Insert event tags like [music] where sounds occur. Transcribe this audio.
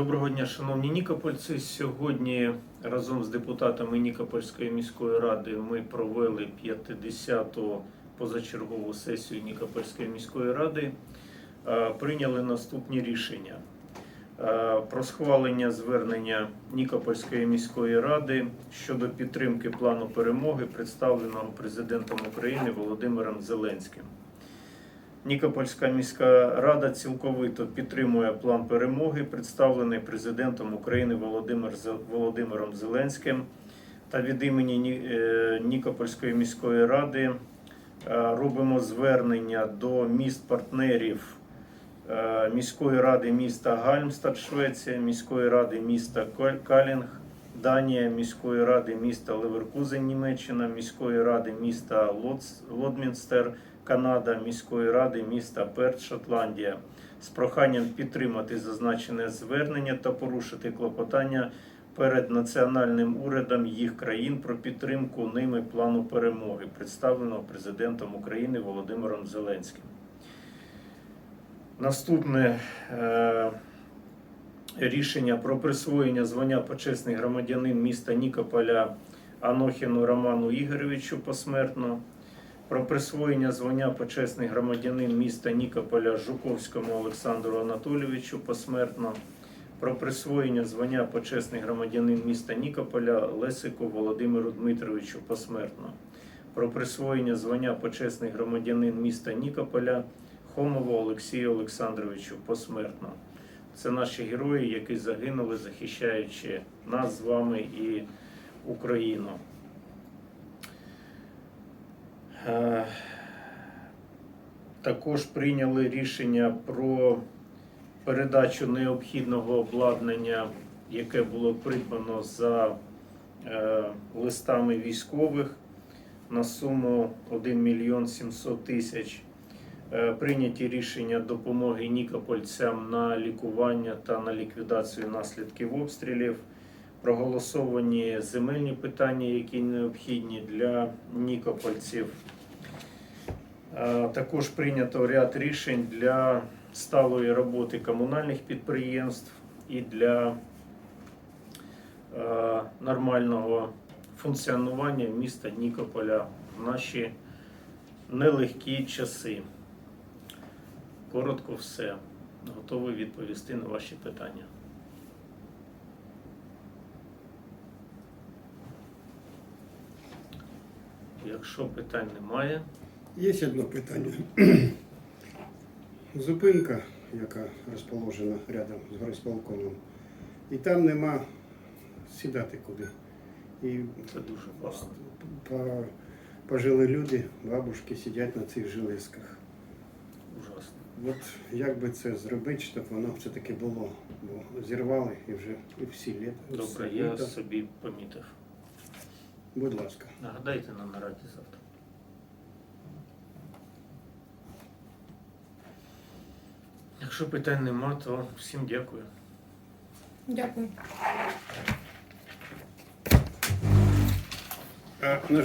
Доброго дня, шановні нікопольці. Сьогодні разом з депутатами Нікопольської міської ради ми провели 50-ту позачергову сесію Нікопольської міської ради. Прийняли наступні рішення про схвалення звернення Нікопольської міської ради щодо підтримки плану перемоги, представленого президентом України Володимиром Зеленським. Нікопольська міська рада цілковито підтримує план перемоги, представлений президентом України Володимир Володимиром Зеленським. Та від імені Ні- е, Нікопольської міської ради е, робимо звернення до міст-партнерів е, міської ради міста Гальмстад, Швеція, міської ради міста Калінг, Данія, міської ради міста Леверкузен, Німеччина, міської ради міста Лодмінстер, Канада, міської ради міста Перт, Шотландія, з проханням підтримати зазначене звернення та порушити клопотання перед національним урядом їх країн про підтримку ними плану перемоги, представленого президентом України Володимиром Зеленським. Наступне е, рішення про присвоєння звання почесний громадянин міста Нікополя Анохіну Роману Ігоровичу посмертно. Про присвоєння звання почесний громадянин міста Нікополя Жуковському Олександру Анатолійовичу посмертно. Про присвоєння звання почесний громадянин міста Нікополя Лесику Володимиру Дмитровичу посмертно. Про присвоєння звання почесний громадянин міста Нікополя Хомову Олексію Олександровичу посмертно. Це наші герої, які загинули, захищаючи нас з вами і Україну. Е, Також прийняли рішення про передачу необхідного обладнання, яке було придбано за е, листами військових на суму 1 мільйон 700 тисяч. Е, Прийняті рішення допомоги нікопольцям на лікування та на ліквідацію наслідків обстрілів. Проголосовані земельні питання, які необхідні для нікопольців. Е, Також прийнято ряд рішень для сталої роботи комунальних підприємств і для е, нормального функціонування міста Нікополя в наші нелегкі часи. Коротко все. Готовий відповісти на ваші питання. Якщо питань немає, Є одне питання. [clears throat] Зупинка, яка розположена рядом з горисполкомом, і там нема сідати куди. І це дуже важко. пожили люди, бабушки сидять на цих железках. Ужасно. От як би це зробити, щоб воно все-таки було. Бо зірвали і вже і всі літ. Добре, все я літо. собі помітив. Будь ласка. Нагадайте на нараді завтра. Якщо питань нема, то всім дякую. Дякую. А, на